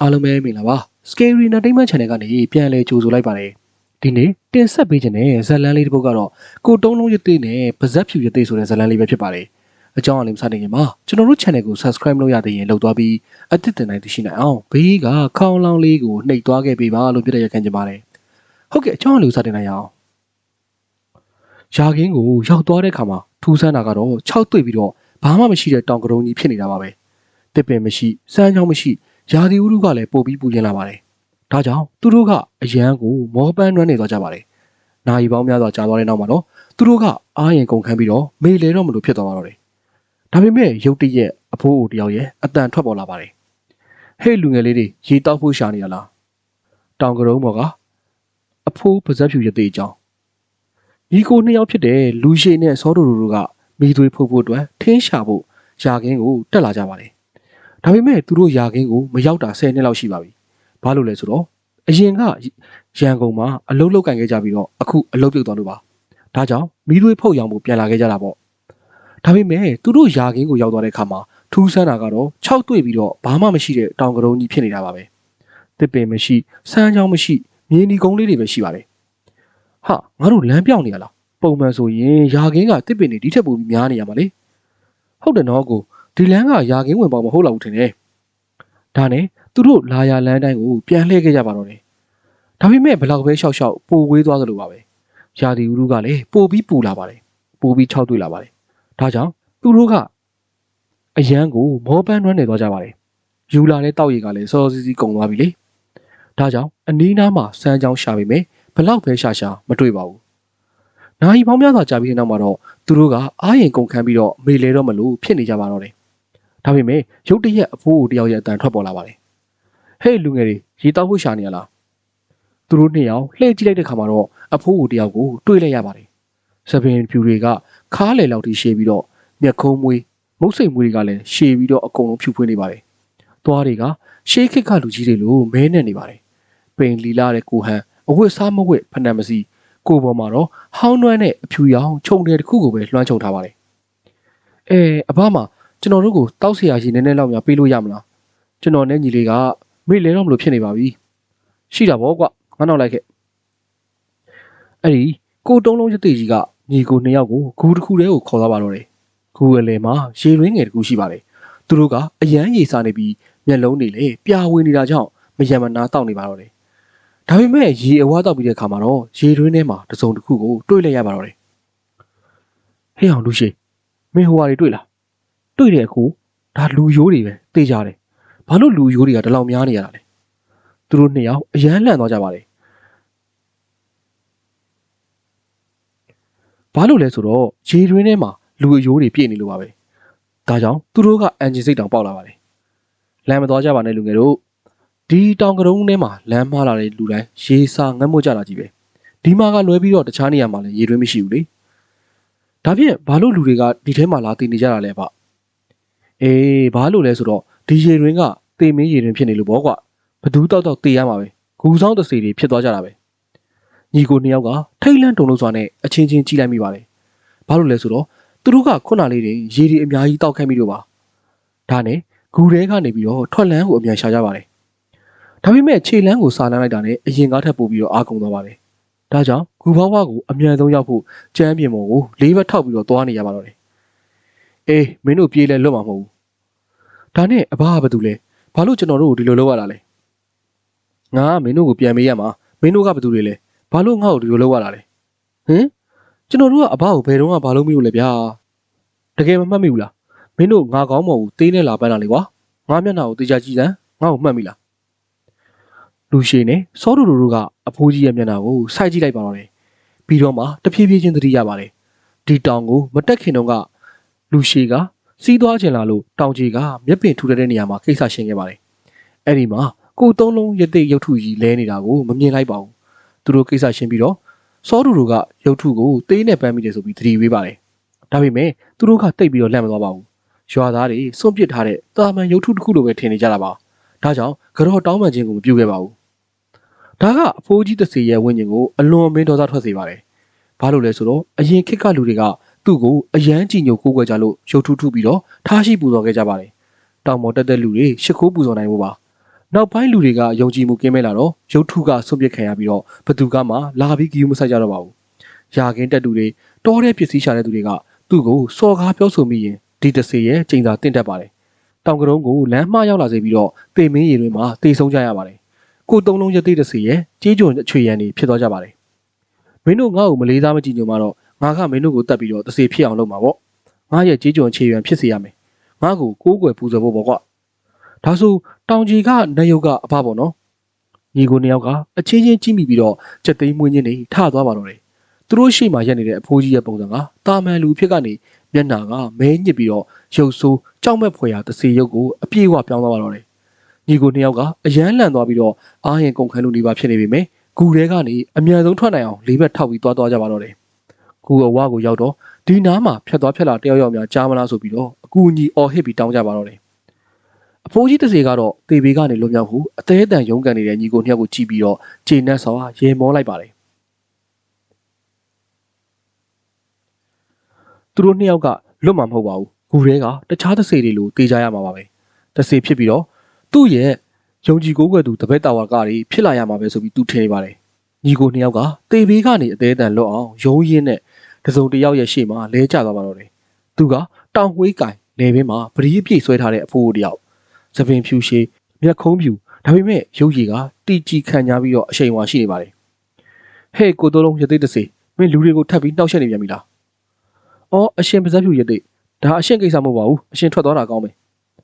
အားလုံးပဲမင်္ဂလာပါ Scary Entertainment Channel ကနေပြန်လည်ကြိုဆိုလိုက်ပါတယ်ဒီနေ့တင်ဆက်ပေးခြင်းတဲ့ဇာတ်လမ်းလေးတစ်ပုဒ်ကတော့ကိုတုံးလုံးရသေးနဲ့ပါဇက်ဖြူရသေးဆိုတဲ့ဇာတ်လမ်းလေးပဲဖြစ်ပါတယ်အကြောင်းအရင်းမစတင်ခင်မှာကျွန်တော်တို့ channel ကို subscribe လုပ်ရသေးရင်လုပ်သွားပြီးအသစ်တင်နိုင်သိရှိနိုင်အောင်ဘေးကခေါင်းလောင်းလေးကိုနှိပ်သွားခဲ့ပေးပါလို့ပြတဲ့ရခံချင်ပါတယ်ဟုတ်ကဲ့အကြောင်းအရင်းကိုစတင်နိုင်အောင်ရာခင်းကိုရောက်သွားတဲ့အခါမှာထူးဆန်းတာကတော့6တွေ့ပြီးတော့ဘာမှမရှိတဲ့တောင်ကရုံကြီးဖြစ်နေတာပါပဲတစ်ပင်မရှိစမ်းချောင်းမရှိ ရာသီဥတုကလည်းပိုပြီးပူပြင်းလာပါတယ်။ဒါကြောင့်သူတို့ကအရန်ကိုမောပန်းနှွမ်းနေသွားကြပါတယ်။နာရီပေါင်းများစွာကြာသွားတဲ့နောက်မှာတော့သူတို့ကအားရင်ကုန်ခန်းပြီးတော့မေလေတော့မလို့ဖြစ်သွားပါတော့တယ်။ဒါပေမဲ့ရုတ်တရက်အဖိုးအိုတယောက်ရဲ့အတန်ထွက်ပေါ်လာပါတယ်။ဟေ့လူငယ်လေးတွေရေတောက်ဖို့ရှာနေရလား။တောင်ကရုံးပေါ်ကအဖိုးပါဇက်ဖြူရသေးအကြောင်းညီကိုနှစ်ယောက်ဖြစ်တဲ့လူရှိနဲ့စောတူတူတို့ကမိသွေးဖုတ်ဖို့အတွက်ထင်းရှာဖို့ယာခင်းကိုတက်လာကြပါတယ်။ ဒါပေမဲ့သူတို့ယာခင်းကိုမရောက်တာ10နှစ်လောက်ရှိပါပြီ။ဘာလို့လဲဆိုတော့အရင်ကရန်ကုန်မှာအလုတ်လောက်ကင်ခဲ့ကြပြီးတော့အခုအလုတ်ပြုတ်သွားလို့ပါ။ဒါကြောင့်မီးသွေးဖုတ်ရောင်ဖို့ပြန်လာခဲ့ကြတာပေါ့။ဒါပေမဲ့သူတို့ယာခင်းကိုရောက်သွားတဲ့အခါမှာထူးဆန်းတာကတော့6တွေ့ပြီးတော့ဘာမှမရှိတဲ့တောင်ကရုံကြီးဖြစ်နေတာပါပဲ။တစ်ပင်မရှိစမ်းချောင်းမရှိမြေနီကုန်းလေးတွေပဲရှိပါတယ်။ဟာငါတို့လမ်းပြောင်းနေရလား။ပုံမှန်ဆိုရင်ယာခင်းကတစ်ပင်တွေဒီထက်ပိုပြီးများနေရမှာလေ။ဟုတ်တယ်နော်ကို ဒီလမ်းကယာကင်းဝင်ပေါက်မဟုတ်တော့ဘူးထင်တယ်။ဒါနဲ့သူတို့လာယာလမ်းတိုင်းကိုပြန်လှည့်ခဲ့ကြပါတော့တယ်။ဒါပေမဲ့ဘလောက်ပဲရှောက်ရှောက်ပိုဝေးသွားသလိုပါပဲ။ယာဒီဥရုကလည်းပိုပြီးပူလာပါတယ်။ပိုပြီးခြောက်သွေ့လာပါတယ်။ဒါကြောင့်သူတို့ကအရန်ကိုမောပန်းတွန်းနေသွားကြပါတယ်။ယူလာတဲ့တောက်ရည်ကလည်းစောစောစီးစီးကုန်သွားပြီလေ။ဒါကြောင့်အနီးနားမှာစမ်းချောင်းရှာပေမဲ့ဘလောက်ပဲရှာရှာမတွေ့ပါဘူး။နိုင်ပေါင်းများစွာကြာပြီးတဲ့နောက်မှာတော့သူတို့ကအားရင်ကုန်ခန်းပြီးတော့မေလဲတော့မလို့ဖြစ်နေကြပါတော့တယ်။ ဒါပေမဲ့ရုတ်တရက်အဖိုးကိုတယောက်ရဲ့အတန်ထွက်ပေါ်လာပါတယ်။ဟဲ့လူငယ်တွေရေတောက်ဖို့ရှာနေရလား။သူတို့နှစ်ယောက်လှည့်ကြည့်လိုက်တဲ့ခါမှာတော့အဖိုးကိုတယောက်ကိုတွေးလိုက်ရပါတယ်။စပင်ဖြူတွေကခါးလေလောက်ထိရှည်ပြီးတော့မျက်ခုံးမွေးမုတ်စိမ်မွေးတွေကလည်းရှည်ပြီးတော့အကုန်လုံးဖြူဖွေးနေပါတယ်။သွားတွေကရှေးခစ်ခလူကြီးတွေလိုမဲနဲ့နေပါတယ်။ပိန်လီလာတဲ့ကိုဟန်အဝတ်စားမဝတ်ဖဏမစီကိုပေါ်မှာတော့ဟောင်းနှွမ်းတဲ့အဖြူရောင်ခြုံတဲ့တစ်ခုကိုပဲလွှမ်းခြုံထားပါတယ်။အဲအဘမ ကျွန်တော်တို့ကိုတောက်ဆရာရှိနည်းနည်းလောက်များပေးလို့ရမလားကျွန်တော်နဲ့ညီလေးကမေ့လဲတော့မလို့ဖြစ်နေပါပြီရှိတာဗောကွငါနောက်လိုက်ခဲ့အဲ့ဒီကိုတုံးလုံးရသေးကြီးကညီကိုနှစ်ယောက်ကိုဂူတစ်ခုတည်းကိုခေါ်သွားပါတော့တယ်ဂူအလယ်မှာရေလွင်းငယ်တစ်ခုရှိပါတယ်သူတို့ကအယမ်းရေစာနေပြီးမျက်လုံးတွေလည်းပြာဝင်နေတာကြောင့်မယံမနာတောက်နေပါတော့တယ်ဒါပေမဲ့ရေအဝါတောက်ပြီးတဲ့အခါမှာတော့ရေတွင်းထဲမှာတစုံတစ်ခုကိုတွေ့လိုက်ရပါတော့တယ်ဟေးအောင်လူရှိမင်းဟိုဟာတွေတွေ့လား တွေ့တယ်အခုဒါလူရိုးတွေပဲသိကြတယ်ဘာလို့လူရိုးတွေကဒီလောက်များနေရတာလဲသူတို့နှစ်ယောက်အရန်လန့်သွားကြပါတယ်ဘာလို့လဲဆိုတော့ရေတွင်းထဲမှာလူအရိုးတွေပြည့်နေလို့ပါပဲဒါကြောင့်သူတို့ကအန်ဂျင်စိတ်တောင်ပေါက်လာပါတယ်လမ်းမသွားကြပါနဲ့လူငယ်တို့ဒီတောင်ကရုံးထဲမှာလမ်းမှားလာတဲ့လူတိုင်းရေစာငတ်မွတ်ကြတာကြီးပဲဒီမှာကလွဲပြီးတော့တခြားနေရာမှာလည်းရေတွင်းမရှိဘူးလေဒါဖြင့်ဘာလို့လူတွေကဒီထဲမှာလာတည်နေကြတာလဲဗျ အေးဘာလို့လဲဆိုတော့ဒီရေတွင်ကတေမင်းရေတွင်ဖြစ်နေလို့ပေါ့ကွာဘသူတောက်တောက်တေးရမှာပဲဂူဆောင်တစီတွေဖြစ်သွားကြတာပဲညီကိုနှစ်ယောက်ကထိတ်လန့်တုန်လို့စွာနဲ့အချင်းချင်းကြည့်လိုက်မိပါတယ်ဘာလို့လဲဆိုတော့သူတို့ကခုနလေးတွေရေတွေအများကြီးတောက်ခဲ့မိလို့ပါဒါနဲ့ဂူထဲကနေပြီးတော့ထွက်လန်းကိုအမြန်ရှာကြပါတယ်ဒါပေမဲ့ခြေလန်းကိုစာလန်းလိုက်တာနဲ့အရင်ကားထပ်ပို့ပြီးတော့အားကုန်သွားပါတယ်ဒါကြောင့်ဂူဘွားဘွားကိုအမြန်ဆုံးရောက်ဖို့ကျမ်းပြင်ပေါ်ကိုလေးဘက်ထောက်ပြီးတော့သွားနေရပါတော့တယ်အေးမင်းတို့ပြေးလဲလွတ်မှာမဟုတ်ဘူး ဒါနဲ့အဘကဘာတူလဲဘာလို့ကျွန်တော်တို့ကိုဒီလိုလုပ်ရတာလဲငါကမင်းတို့ကိုပြန်မေးရမှာမင်းတို့ကဘာတူတွေလဲဘာလို့ငါ့ကိုဒီလိုလုပ်ရတာလဲဟင်ကျွန်တော်တို့ကအဘကိုဘယ်တော့မှဘာလို့မလို့လဲဗျာတကယ်မမှတ်မိဘူးလားမင်းတို့ငါကောင်းမဟုတ်ဘူးသေးနဲ့လာပန်းတာလေကွာငါမျက်နှာကိုတေချာကြည့်စမ်းငါ့ကိုမှတ်မိလားလူရှိနေစောတူတူတို့ကအဖိုးကြီးရဲ့မျက်နှာကိုစိုက်ကြည့်လိုက်ပါတော့တယ်ပြီးတော့မှတဖြည်းဖြည်းချင်းသတိရပါတယ်ဒီတောင်ကိုမတက်ခင်တော့ကလူရှိက စီးသွားချင်လာလို့တောင်ကြီးကမျက်ပင်ထူတဲ့နေရာမှာကိစ္စရှင်းခဲ့ပါတယ်။အဲ့ဒီမှာကိုသုံးလုံးရတိတ်ရုပ်ထုကြီးလဲနေတာကိုမမြင်လိုက်ပါဘူး။သူတို့ကိစ္စရှင်းပြီးတော့စောတူတို့ကရုပ်ထုကိုသေးနဲ့ပန်းမိတယ်ဆိုပြီးသတိပေးပါတယ်။ဒါပေမဲ့သူတို့ကတိတ်ပြီးတော့လန့်မသွားပါဘူး။ရွာသားတွေစွန့်ပစ်ထားတဲ့တာမန်ရုပ်ထုတစ်ခုလိုပဲထင်နေကြတာပါ။ဒါကြောင့်ကြောတောင်းပန်ခြင်းကိုမပြုခဲ့ပါဘူး။ဒါကအဖိုးကြီးတစ်စီရဲ့ဝိညာဉ်ကိုအလွန်မင်းဒေါသထွက်စေပါတယ်။ဘာလို့လဲဆိုတော့အရင်ခေတ်ကလူတွေက သူ့ကိုအယမ်းကြည်ညိုကိုးကွယ်ကြလို့ရုပ်ထုထုပြီးတော့ထားရှိပူဇော်ခဲ့ကြပါတယ်။တောင်ပေါ်တက်တဲ့လူတွေရှ िख ိုးပူဇော်နိုင်ဖို့ပါ။နောက်ပိုင်းလူတွေကယုံကြည်မှုကင်းမဲ့လာတော့ရုတ်ထုကဆွန့်ပစ်ခံရပြီးတော့ဘသူကမှလာပြီးကြည့်မဆိုင်ကြတော့ပါဘူး။ယာကင်းတက်တူတွေတောတဲ့ပစ္စည်းရှာတဲ့သူတွေကသူ့ကိုစော်ကားပြောဆိုမိရင်ဒီတစေရဲ့ချိန်သာတင့်တက်ပါတယ်။တောင်ကရုံးကိုလမ်းမှားရောက်လာစေပြီးတော့တေမင်းရီတွေမှာတေဆုံးကြရပါတယ်။ကိုသုံးလုံးရသေးတစေရဲ့ကြေးကြုံအချွေရန်တွေဖြစ်သွားကြပါတယ်။မင်းတို့ငါ့ကိုမလေးစားမကြည့်ညိုမှတော့ ငါကမင်းတို့ကိုတတ်ပြီးတော့တစေဖြစ်အောင်လုပ်မှာပေါ့။ငါရဲ့ကြေးကြုံအခြေရန်ဖြစ်စေရမယ်။ငါ့ကိုကိုးကွယ်ပူဇော်ဖို့ပေါ့ကွာ။ဒါဆိုတောင်ကြီးကနေရုပ်ကအဖပေါ့နော်။ညီကိုနှစ်ယောက်ကအချင်းချင်းကြည့်မိပြီးတော့စက်သိမ်းမွေးချင်းတွေထသွားပါတော့တယ်။သူတို့ရှေ့မှာရက်နေတဲ့အဖိုးကြီးရဲ့ပုံစံကတာမန်လူဖြစ်ကနေမျက်နှာကမဲညစ်ပြီးတော့ရုပ်ဆိုးကြောက်မဲ့ဖွယ်ရာတစေရုပ်ကိုအပြေးဝပြောင်းသွားပါတော့တယ်။ညီကိုနှစ်ယောက်ကအယမ်းလန့်သွားပြီးတော့အားရင်ကုန်ခန်းလူနေပါဖြစ်နေပြီမယ်။ဂူထဲကနေအမြန်ဆုံးထွက်နိုင်အောင်လေးဘက်ထောက်ပြီးသွားသွားကြပါတော့တယ်။ ဂူအဝကိုရောက်တော့ဒီနားမှာဖြတ်သွားဖြတ်လာတယောက်ယောက်များကြားမလားဆိုပြီးတော့အကူအညီအော်ဟစ်ပြီးတောင်းကြပါတော့တယ်။အဖိုးကြီးတစ်စေကတော့တေဘေးကနေလွတ်မြောက်ဟုအသေးအတန်ရုန်းကန်နေတဲ့ညီကိုနှစ်ယောက်ကိုကြည့်ပြီးတော့ခြေနဲ့ဆောရေမောလိုက်ပါတယ်။သူတို့နှစ်ယောက်ကလွတ်မှာမဟုတ်ပါဘူး။ဂူရဲကတခြားတစ်စေတွေလိုတေးကြရမှာပါပဲ။တစ်စေဖြစ်ပြီးတော့သူ့ရဲ့ယုံကြည်ကိုးကွယ်သူတပည့်တော်ဝါကတွေဖြစ်လာရမှာပဲဆိုပြီးသူထင်နေပါတယ်။ညီကိုနှစ်ယောက်ကတေဘေးကနေအသေးအတန်လွတ်အောင်ရုံးရင်းနဲ့ တစုံတစ်ယောက်ရဲ့ရှေ့မှာလဲကျသွားပါတော့တယ်။သူကတောင်ဝေးကင်လေဘင်းမှာပရိအပြည့်ဆွဲထားတဲ့အဖိုးတစ်ယောက်သပင်ဖြူရှည်မျက်ခုံးဖြူဒါပေမဲ့ရုပ်ရည်ကတီကြည်ခံညာပြီးတော့အရှိန်ဝါရှိနေပါတယ်။ဟဲ့ကိုတိုးလုံးရသေးတစေမင်းလူတွေကိုထပ်ပြီးနှောက်ရှက်နေပြန်ပြီလား။အော်အရှင်ပါဇက်ဖြူရသေးဒါအရှင်ကိစ္စမဟုတ်ပါဘူးအရှင်ထွက်သွားတာကောင်းမယ်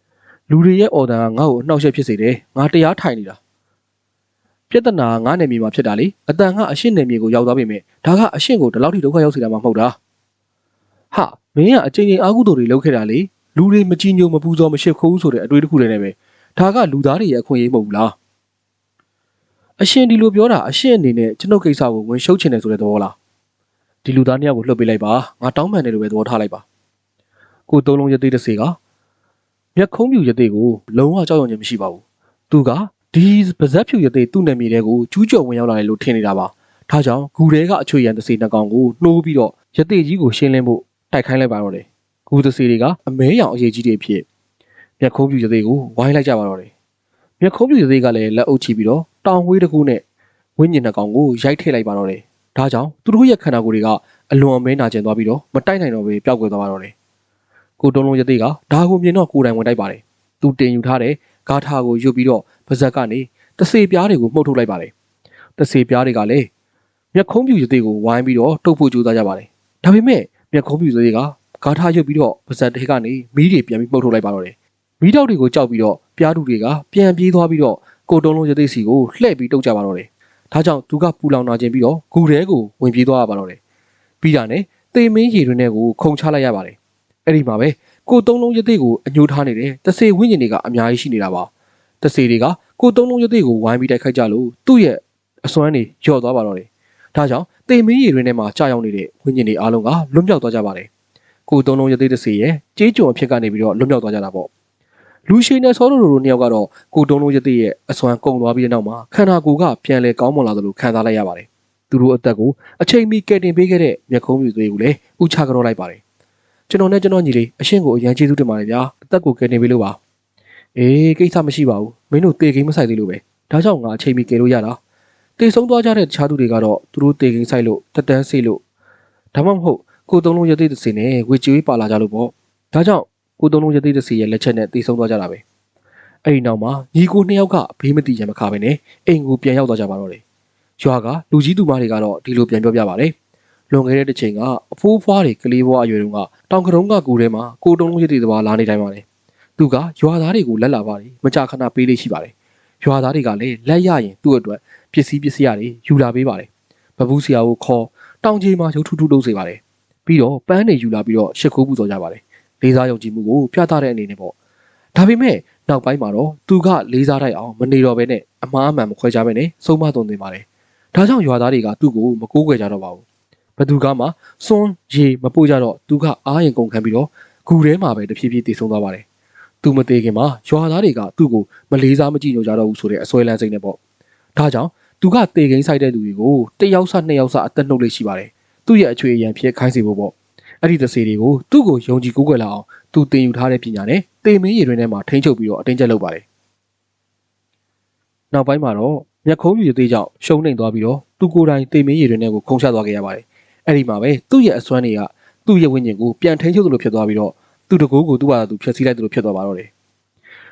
။လူတွေရဲ့အော်ဒန်ကငါ့ကိုအနှောက်အယှက်ဖြစ်စေတယ်ငါတရားထိုင်နေတာ ပြဿနာကငါနယ်မြေမှာဖြစ်တာလေအတန်ကအရှင်းနယ်မြေကိုရောက်သွားပြီမဲ့ဒါကအရှင်းကိုဒီလောက်ထိဒုက္ခရောက်စေတာမှမဟုတ်တာဟာမင်းကအချိန်ချင်းအာဟုတို့တွေလုပ်ခဲ့တာလေလူတွေမကြည်ညိုမပူဇော်မရှိခိုးဘူးဆိုတဲ့အတွေ့အကြုံတွေနဲ့ပဲဒါကလူသားတွေရဲ့အခွင့်အရေးမဟုတ်ဘူးလားအရှင်ဒီလိုပြောတာအရှင်အနေနဲ့ကျွန်ုပ်ကိစ္စကိုဝင်ရှုပ်ချင်တယ်ဆိုတဲ့သဘောလားဒီလူသားနှစ်ယောက်ကိုလှုပ်ပေးလိုက်ပါငါတောင်းပန်တယ်လို့ပဲသဘောထားလိုက်ပါကိုသုံးလုံးရသေးတဲ့စေကမျက်ခုံးပြူရသေးကိုလုံးဝကြောက်ရွံ့ခြင်းမရှိပါဘူးသူက ဒီပါဇက်ဖြူရသေးသူ့နာမည်တဲကိုကျူးကျော်ဝင်ရောက်လာတယ်လို့ထင်နေတာပါဒါကြောင့်ဂူတဲကအချွေရန်တစ်စေနှစ်ကောင်ကိုနှိုးပြီးတော့ရသေးကြီးကိုရှင်းလင်းဖို့တိုက်ခိုင်းလိုက်ပါတော့တယ်ဂူသစီတွေကအမဲရောင်အရေးကြီးတွေဖြစ်မျက်ခုံးပြူရသေးကိုဝိုင်းလိုက်ကြပါတော့တယ်မျက်ခုံးပြူရသေးကလည်းလက်အုပ်ချပြီးတော့တောင်ဝေးတစ်ခုနဲ့ဝင်းညင်နှစ်ကောင်ကိုရိုက်ထည့်လိုက်ပါတော့တယ်ဒါကြောင့်သူတို့ရဲ့ခန္ဓာကိုယ်တွေကအလွန်အမဲနာကျင်သွားပြီးတော့မတိုက်နိုင်တော့ဘဲပျောက်ကွယ်သွားပါတော့တယ်ကိုတုံးလုံးရသေးကဒါကိုမြင်တော့ကိုယ်တိုင်ဝင်တိုက်ပါတယ်သူတင်ယူထားတဲ့ ဂါထာကိုယူပြီးတော့ပါဇက်ကနေတစေပြားတွေကိုမှုတ်ထုတ်လိုက်ပါတယ်တစေပြားတွေကလည်းမျက်ခုံးပြူရသေးကိုဝိုင်းပြီးတော့တုပ်ဖို့ကြိုးစားကြပါတယ်ဒါပေမဲ့မျက်ခုံးပြူရသေးကဂါထာရုပ်ပြီးတော့ပါဇက်တွေကနေမီးတွေပြန်ပြီးမှုတ်ထုတ်လိုက်ပါတော့တယ်မီးတောက်တွေကိုကြောက်ပြီးတော့ပြားတူတွေကပြန်ပြေးသွားပြီးတော့ကိုတုံးလုံးရသေးစီကိုလှည့်ပြီးတုတ်ကြပါတော့တယ်ဒါကြောင့်သူကပူလောင်နာခြင်းပြီးတော့ဂူထဲကိုဝင်ပြေးသွားရပါတော့တယ်ပြီးတာနဲ့တေမင်းရည်တွင်နဲ့ကိုခုံချလိုက်ရပါတယ်အဲ့ဒီမှာပဲ ကိုသုံးလုံးရသေးကိုအညှိုးထားနေတဲ့တစေဝိညာဉ်တွေကအများကြီးရှိနေတာပါတစေတွေကကိုသုံးလုံးရသေးကိုဝိုင်းပြီးတိုက်ခိုက်ကြလို့သူ့ရဲ့အစွမ်းတွေလျော့သွားပါတော့တယ်ဒါကြောင့်တေမင်းရည်တွင်ထဲမှာကြာရောက်နေတဲ့ဝိညာဉ်တွေအားလုံးကလွတ်မြောက်သွားကြပါတယ်ကိုသုံးလုံးရသေးတစေရဲ့ကြေးကြုံအဖြစ်ကနေပြီးတော့လွတ်မြောက်သွားကြတာပေါ့လူရှိနဲ့ဆောလိုလိုတို့နှစ်ယောက်ကတော့ကိုတုံးလုံးရသေးရဲ့အစွမ်းကုန်သွားပြီးတဲ့နောက်မှာခန္ဓာကိုယ်ကပြန်လဲကောင်းမွန်လာသလိုခံစားလိုက်ရပါတယ်သူတို့အသက်ကိုအချိန်မီကယ်တင်ပေးခဲ့တဲ့မျက်ခုံးမြူသွေးကိုလည်းဥချကြောလိုက်ပါတယ် ကျွန်တော်နဲ့ကျွန်တော်ညီလေးအရှင်းကိုအရန်ကျေးဇူးတင်ပါတယ်ဗျာအသက်ကိုကယ်တင်ပေးလို့ပါအေးကိစ္စမရှိပါဘူးမင်းတို့တေကိန်းမဆိုင်သေးလို့ပဲဒါကြောင့်ငါအချိန်မီကယ်လို့ရတာတေဆုံးသွားကြတဲ့တခြားသူတွေကတော့သူတို့တေကိန်းဆိုင်လို့တက်တန်းစေးလို့ဒါမှမဟုတ်ကိုသုံးလုံးရသေးတဲ့စင်နဲ့ဝေကျွေးပါလာကြလို့ပေါ့ဒါကြောင့်ကိုသုံးလုံးရသေးတဲ့စီရဲ့လက်ချက်နဲ့တေဆုံးသွားကြတာပဲအဲ့ဒီနောက်မှာညီကိုနှစ်ယောက်ကဘေးမတိရမခါပဲနဲ့အိမ်ကိုပြန်ရောက်သွားကြပါတော့တယ်ရွာကလူကြီးသူမတွေကတော့ဒီလိုပြန်ပြောပြပါတယ် လွန်ခဲ့တဲ့တစ်ချိန်ကအဖိုးဖွားတွေကလေးဘွားအရွယ်တုန်းကတောင်ကရုံးကကူထဲမှာကိုတုံးလုံးရည်တည်သွားလာနေတိုင်းပါတယ်သူကရွာသားတွေကိုလက်လာပါတယ်မကြာခဏပေးလေးရှိပါတယ်ရွာသားတွေကလည်းလက်ရရင်သူ့အတွက်ပစ္စည်းပစ္စည်းတွေယူလာပေးပါတယ်ဘဘူးဆရာကိုခေါ်တောင်ကြီးမှာရုပ်ထုထုလုပ်စေပါတယ်ပြီးတော့ပန်းတွေယူလာပြီးတော့ရှစ်ခိုးပူဇော်ကြပါတယ်လေးစားယုံကြည်မှုကိုပြသတဲ့အနေနဲ့ပေါ့ဒါပေမဲ့နောက်ပိုင်းမှာတော့သူကလေးစားတိုက်အောင်မနေတော့ဘဲနဲ့အမားအမှန်မခွဲကြဘဲနဲ့ဆုံးမသွန်သင်ပါတယ်ဒါကြောင့်ရွာသားတွေကသူ့ကိုမကိုးကွယ်ကြတော့ပါဘူး ဘသူကမှစွန်းရေမပို့ကြတော့သူကအားရင်ကုန်ခံပြီးတော့ဂူထဲမှာပဲတဖြည်းဖြည်းတည်ဆုံးသွားပါတယ်သူမသေးခင်မှာရွာသားတွေကသူ့ကိုမလေးစားမကြည့်ညိုကြတော့ဘူးဆိုတဲ့အစွဲလန်းစိတ်နဲ့ပေါ့ဒါကြောင့်သူကတေကိန်းဆိုင်တဲ့လူတွေကိုတယောက်စနှစ်ယောက်စအသက်နှုတ်လေးရှိပါတယ်သူ့ရဲ့အချွေအရန်ဖြစ်ခိုင်းစေဖို့ပေါ့အဲ့ဒီသစေတွေကိုသူ့ကိုယုံကြည်ကိုးကွယ်လာအောင်သူတင်ယူထားတဲ့ပညာနဲ့တေမင်းရည်တွင်ထဲမှာထိန်းချုပ်ပြီးတော့အတင်းကျပ်လုပ်ပါတယ်နောက်ပိုင်းမှာတော့မျက်ခုံးပြူရသေးကြောင့်ရှုံးနှိမ်သွားပြီးတော့သူကိုယ်တိုင်တေမင်းရည်တွေနဲ့ကိုခုံချသွားခဲ့ရပါတယ် အဲ့ဒီမှာပဲသူ့ရဲ့အစွမ်းတွေကသူ့ရဲ့ဝိညာဉ်ကိုပြန်ထိန်းချုပ်သလိုဖြစ်သွားပြီးတော့သူ့တကိုးကိုသူ့ဘာသာသူဖျက်ဆီးလိုက်သလိုဖြစ်သွားပါတော့တယ်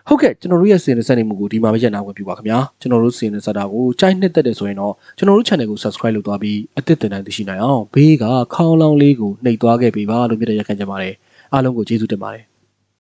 ဟုတ်ကဲ့ကျွန်တော်တို့ရဲ့စီရင်စက်နေမှုကိုဒီမှာပဲရပ်နာဝင်ပြပါခင်ဗျာကျွန်တော်တို့စီရင်စက်တာကိုကြိုက်နှစ်သက်တယ်ဆိုရင်တော့ကျွန်တော်တို့ channel ကို subscribe လုပ်သွားပြီးအသစ်တင်တိုင်းသိရှိနိုင်အောင်ဘေးကခေါင်းလောင်းလေးကိုနှိပ်သွားခဲ့ပေးပါလို့မြတ်တဲ့ရက်ခံကြပါတယ်အားလုံးကိုကျေးဇူးတင်ပါတယ်